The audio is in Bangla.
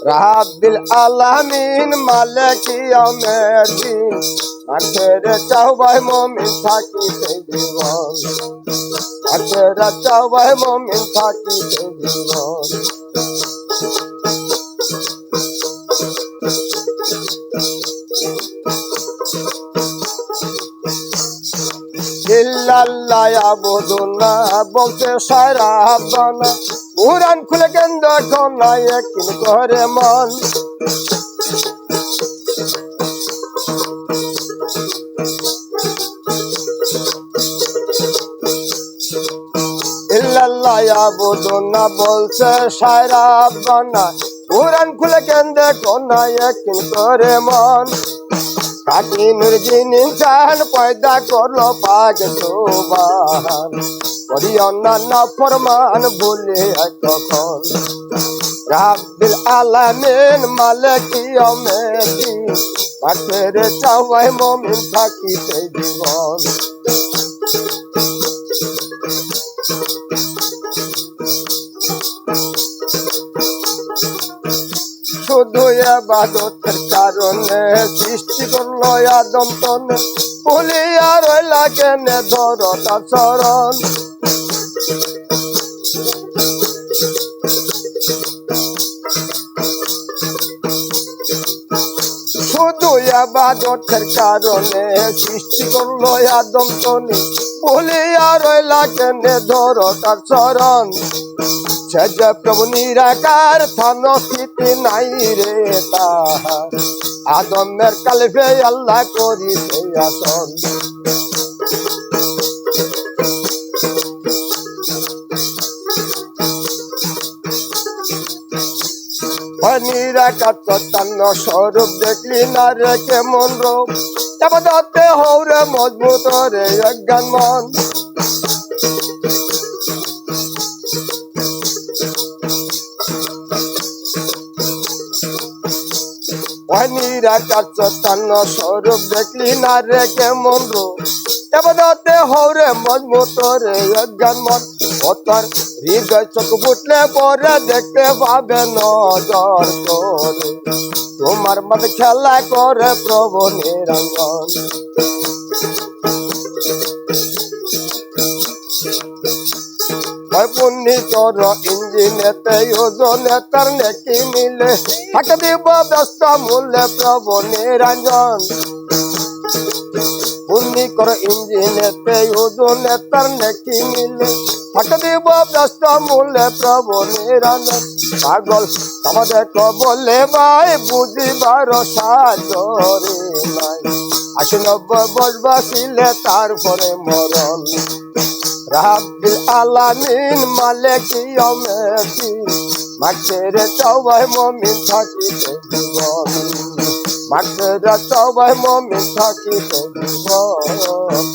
রাব্বিল আলামিন মালিকি আমেদিন আখেরে চাওয়াই মমিন থাকি সেই জীবন। আখেরে চাওয়াই মমিন থাকি সেই জীবন। ইল্লাল্লাহ আবুদুল্লাহ বলতে সারা বানা উড়ান খুলে কেন্দ্র কনায় একদিন করে মন। ইল্লাল্লাহ বলছে সারা বানা উড়ান খুলে কেন্দ্র কনায় একদিন করে মন। কাটিনুর জিনিস চান পয়দা করল পাগ সোবান করি অন্যান্য ফরমান বলে কখন রাব্বিল আলামিন মালিকি অমেদি মাঠের চাওয়াই মমিন থাকিতে জীবন। শুধু এবাদতের কারণে সৃষ্টি করল আদম তনে পুলিয়া রইলা কেনে ধরতা চরণ। আবাদতের কারণে সৃষ্টি করল আদম তনি বলে রইলা কেনে ধর তার চরণ। সে যে প্রভু নিরাকার থান স্থিতি নাই রে তাহা আদমের কালভে আল্লাহ করি সেই আসন। স্বরূপ দেখলি না রে কেমন রূপ? এবাদতে হৌরে মজবুত রে অজ্ঞান মন। স্বরূপ দেখলি না রে কেমন রূপ? হৌরে মজবুত রে অজ্ঞান মন। তোর হৃদয় চোখ ফুটলে পরে দেখতে পাবে নজর করে তোমার মত খেলা করে প্রভু নিরঞ্জন। ওই পুণ্যি তোর ইঞ্জিনেতে ওজনে তার নেকি মিলে। থাকে দিব ব্যস্ত মূল্যে প্রভু নিরঞ্জন। পুণ্যি কর ইঞ্জিনেতে ওজনে তার নেকি মিলে। থাকে দিব ব্যস্ত মূল্যে প্রভু নিরঞ্জন পাগল আমাদের বলে ভাই, বুঝিবার সাজরে নাই। আশি নব্বই বসবাসিলে তারপরে মরণ। রাব্বিল আলামিন মালিকি অমেদি মাঠের চৌবাই মমিন থাকিতে জীবন। মাঠের সবাই মমিন থাকিতে জীবন